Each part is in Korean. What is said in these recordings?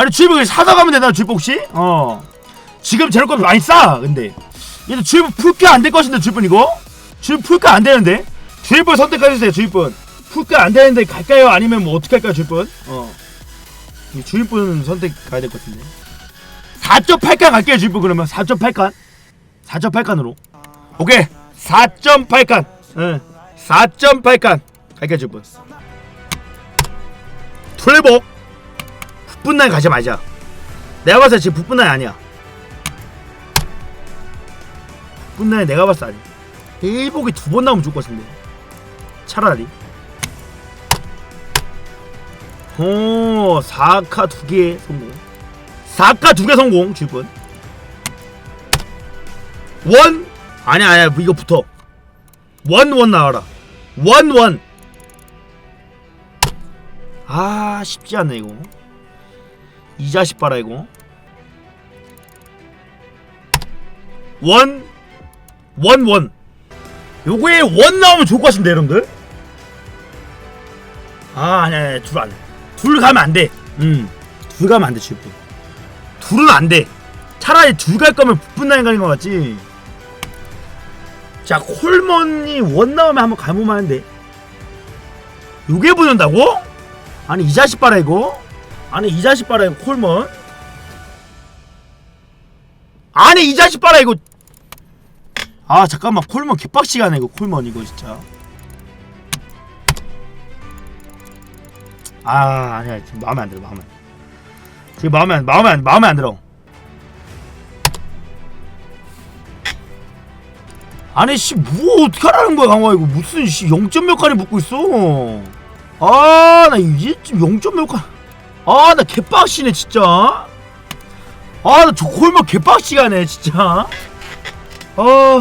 아니 주입을 사다 가면 되나 주입 혹시? 어. 지금 제로값 많이 싸 근데. 얘도 주입 풀가 안될 것인데 주입은 이거? 주입 풀가 안 되는데? 주입을 선택해주세요 주입분. 풀가 안 되는데 갈까요? 아니면 뭐 어떻게 할까요 주입분? 어. 이 주입분 선택 가야 될 것 같은데. 4.8칸 갈게요 주입분 그러면. 4.8칸. 4.8칸으로. 오케이. 4.8칸. 응 4.8칸. 갈게요 주입분. 풀복 북분날 가지 말자. 내가 봤을 때 지금 북분날이 아니야. 북분날이 내가 때 아니야. 일복이 두 번 나오면 좋을 것 같은데. 차라리. 오 4카 두 개 성공. 4카 두 개 성공 줄분 원? 아니야 아니야 이거 붙어. 원 원 나와라. 원 원. 아 쉽지 않네 이거 이 자식 봐라 이거 원 원, 원. 요거에 원 나오면 좋을 것 같은데, 여러분들? 아, 아니, 아니, 둘 안. 둘 가면 안 돼. 음. 둘 가면 안 돼, 지금. 둘은 안 돼. 차라리 둘 갈 거면 북분나인 가는 것 같지. 자, 콜먼이 원 나오면 한번 가보면 하는데. 요게 보낸다고? 아니, 이 자식 봐라, 이거. 아니, 이 자식 봐라, 이거, 콜먼. 아니, 이 자식 봐라, 이거. 아 잠깐만 콜먼 개빡시가네 이거 콜먼 이거 진짜 아 아니야 지금 마음에 안 들어 마음에 지금 마음에 안 마음에 안 마음에 안 들어 아니 씨뭐 어떡하라는 거야 강화 이거 무슨 씨 0점 몇 칸이 붙고 있어 아 나 이게 지금 0점 몇 칸. 아 나 개빡시네 진짜. 아 나 저 콜먼 개빡시가네 진짜. 어.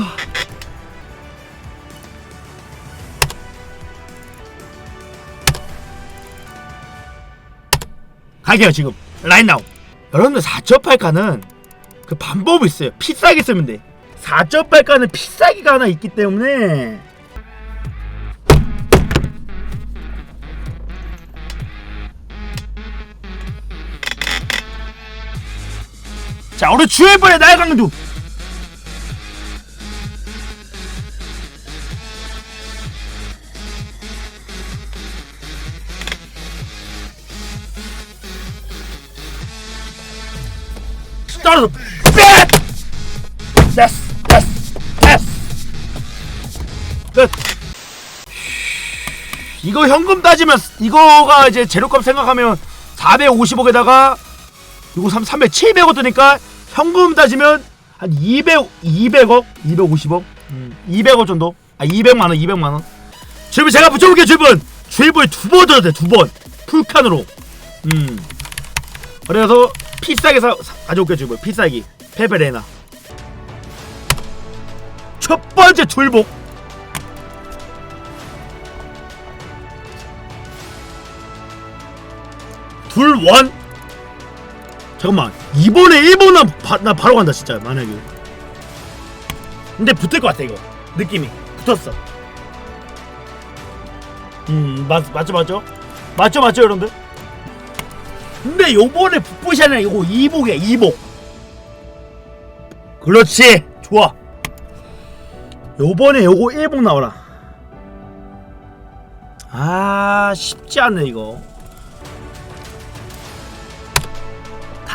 갈게요 지금. 라인 나우 여러분들 4.8가는 그 방법이 있어요. 비싸게 쓰면 돼. 4.8가는 비싸기가 하나 있기 때문에 자 우리 주의번에 나의 강두 떨어져 뺏! 됐어 됐어 이거 현금 따지면 이거가 이제 재료값 생각하면 450억에다가 이거 3, 300, 700억 드니까 현금 따지면 한 200, 200억, 250억, 음, 200억 정도. 아 200만 원, 200만 원. 주입을 제가 붙여볼게요, 주입은. 주입을 두번 들어도 돼, 두 번. 풀칸으로. 음. 그래서 피싸게 사, 사 가져올게요, 주입을. 피싸기. 페베레나. 첫 번째 줄복. 둘 원. 잠깐만. 이번에 일본 나, 바, 나 바로 간다 진짜 만약에. 근데 붙을 것 같아 이거. 느낌이. 붙었어. 음 맞, 맞죠 맞죠? 맞죠 맞죠 여러분들? 근데 요번에 북부샤는 이거 이복이야 이복. 그렇지. 좋아. 요번에 요거 일복 나와라. 아 쉽지 않네 이거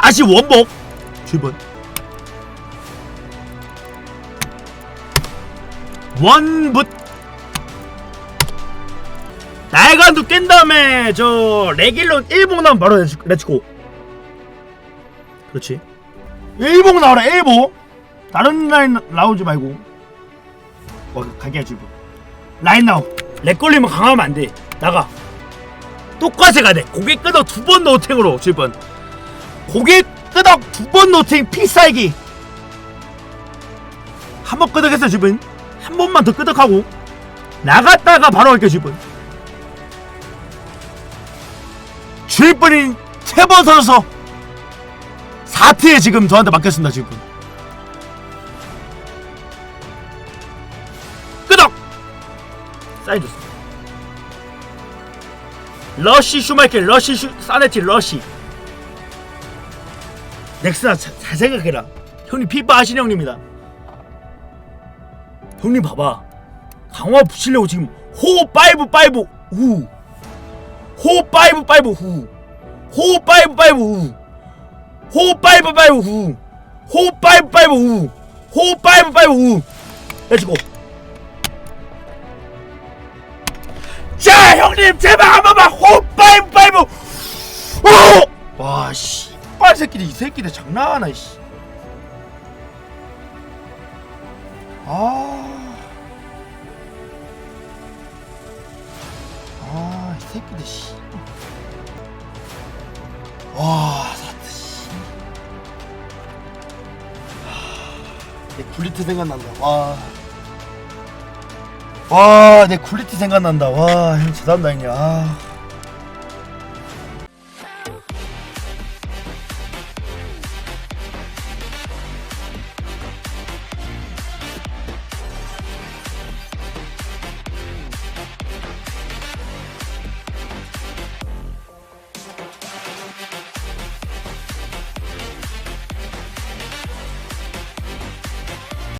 다시 원복 주번 원붓. 날간도 깬 다음에 저 레길론 1복 나오면 바로 레츠, 레츠고. 그렇지. 1복 나와라 1복 다른 라인 나오지 말고. 어 가게 주번 라인 나오 렉 걸리면 강하면 안돼. 나가. 똑같이 가돼. 고개 끄덕 두번 노탱으로. 주번 고개 끄덕 두번 노팅 피싸기. 한 번 끄덕했어 주분 한 번만 더 끄덕하고 나갔다가 바로 할게요 주분 주일분이 세번 서서 4트에 지금 저한테 맡겼습니다 주분 끄덕! 줬습니다 러시 슈마이켈 러시 슈 사네티 러시 넥슨아 자- 잘 생각해라 형님 피파 하신 형님이다 형님 봐봐 강화 붙이려고 지금 호 파이브 파이브 후. 호 파이브 파이브 후. 호 파이브 파이브 후. 호 파이브 파이브 후. 호 파이브 파이브 후. 호 파이브 파이브 후. 렛츠고. 자 형님 제발 한 번만 호 파이브 파이브 오! 와씨 발 새끼들 이 새끼들 장난하나 씨. 아. 아, 이 새끼들 씨. 와, 사트 씨. 하, 내 굴리트 생각난다. 와. 와, 내 굴리트 생각난다. 와, 형 잘한다 형님. 아.